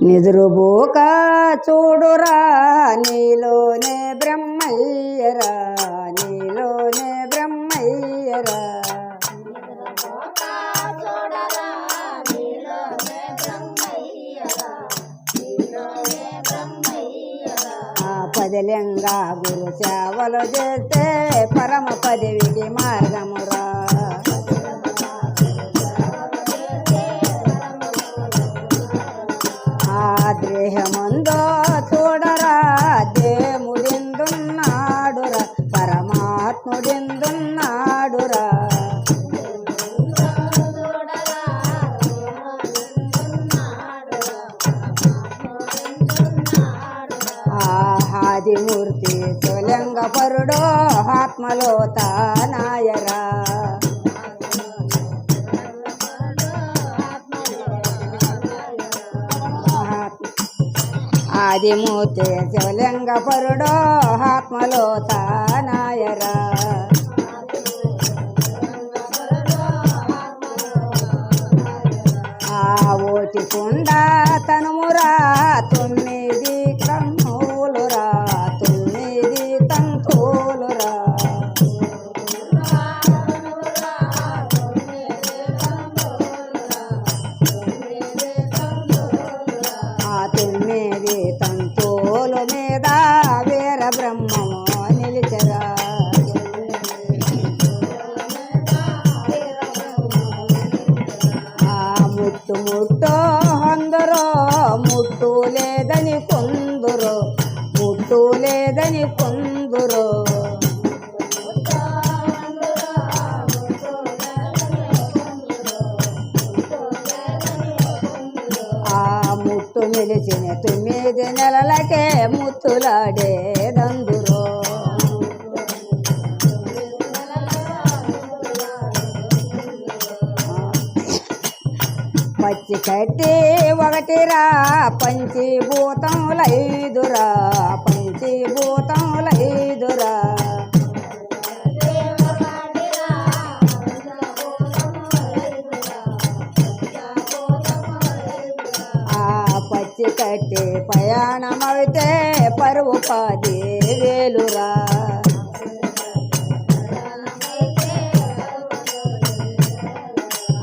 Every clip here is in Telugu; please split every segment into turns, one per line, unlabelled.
నిదురుబోక చూడురా నీలోనే బ్రహ్మయ్యరా నీలోనే బ్రహ్మయ్యరా. ఆ గురు సేవలు చేస్తే పరమ పదవికి మార్గమురా. దేహమందో చూడరా? దేముడిందున్నాడురా పరమాత్ముడిందున్నాడురా? ఆహాదిమూర్తి తులంగ పరుడో ఆత్మలో తానాయరా ఆదిమూర్తి శివలింగ పరుడో ఆత్మలో తానాయరా ఆ ముట్టు ముట్టో అందరో ముట్టు లేదని కొందురు ముట్టు లేదని కొందురు. ఆ ముట్టు నిలిచిన తొమ్మిది నెలలకే ముత్తులాడే పచ్చి కట్టి ఒకటిరా పంచిభూతములైదురా పంచిభూతములైదురా ఆ పచ్చి కట్టి ప్రయాణమైతే పరువు పది వేలురా.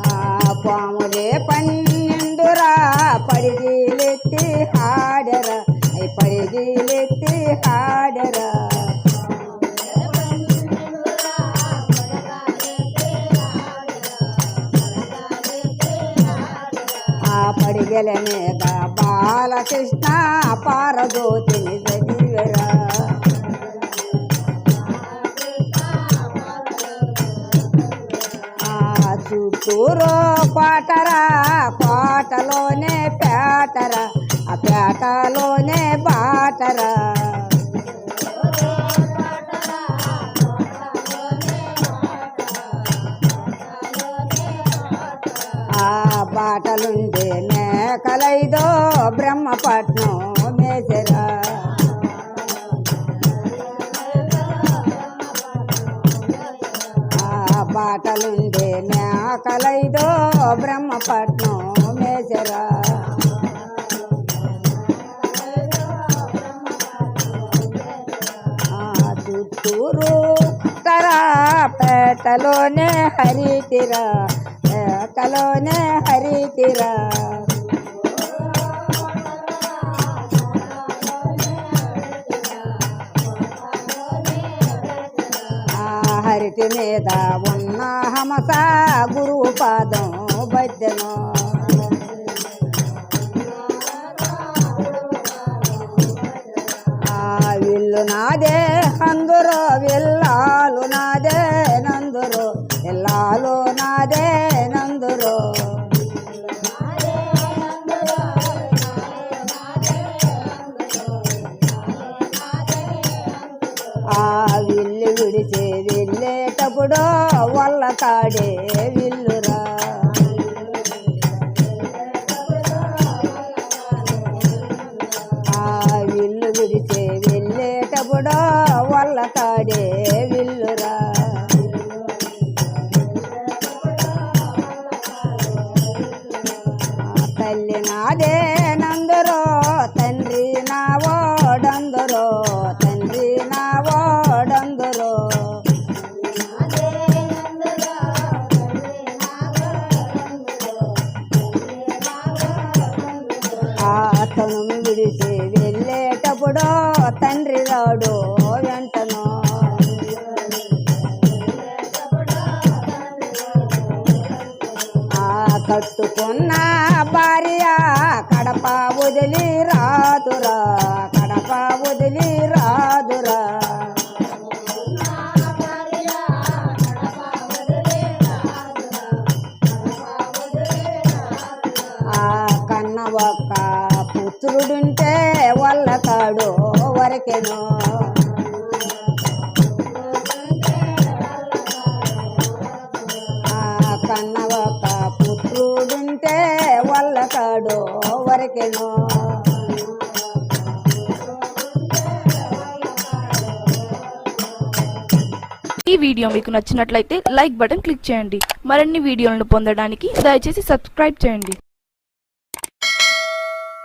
ఆ పాములే పన్నెండురా పడిగిలెత్తి హాడరా. అయి పడిగిలెత్తి హాడరా. ఆ పడిగల మీద బాలకృష్ణ పారదోతిని చదివరా చుట్టూరు పాటరా పాటలోనే పేటరా ఆ పేటలోనే బాటరా. ఆ బాటలుండే మేకలైదో బ్రహ్మపట్నం. మేకలైదో బ్రహ్మపట్నం మేసరా ఆ చుట్టూరు తరా పేటలోనే హరితిరా పేటలోనే హరితిరా అరటి మీద ఉన్న హమస గురువు పాదం బద్దెను. వల్లతాడు వెంటను. ఆ కట్టుకున్న భార్య కడప వదిలి రాదురా కడప వదిలి రాదురా. ఆ కన్న ఒక పుత్రుడుంటే వరకెను ఆ కన్న ఒక పుత్రుడుంటే వల్లతాడు వరకెను?
ఈ వీడియో మీకు నచ్చినట్లయితే లైక్ బటన్ క్లిక్ చేయండి. మరిన్ని వీడియోలను పొందడానికి దయచేసి సబ్స్క్రైబ్ చేయండి.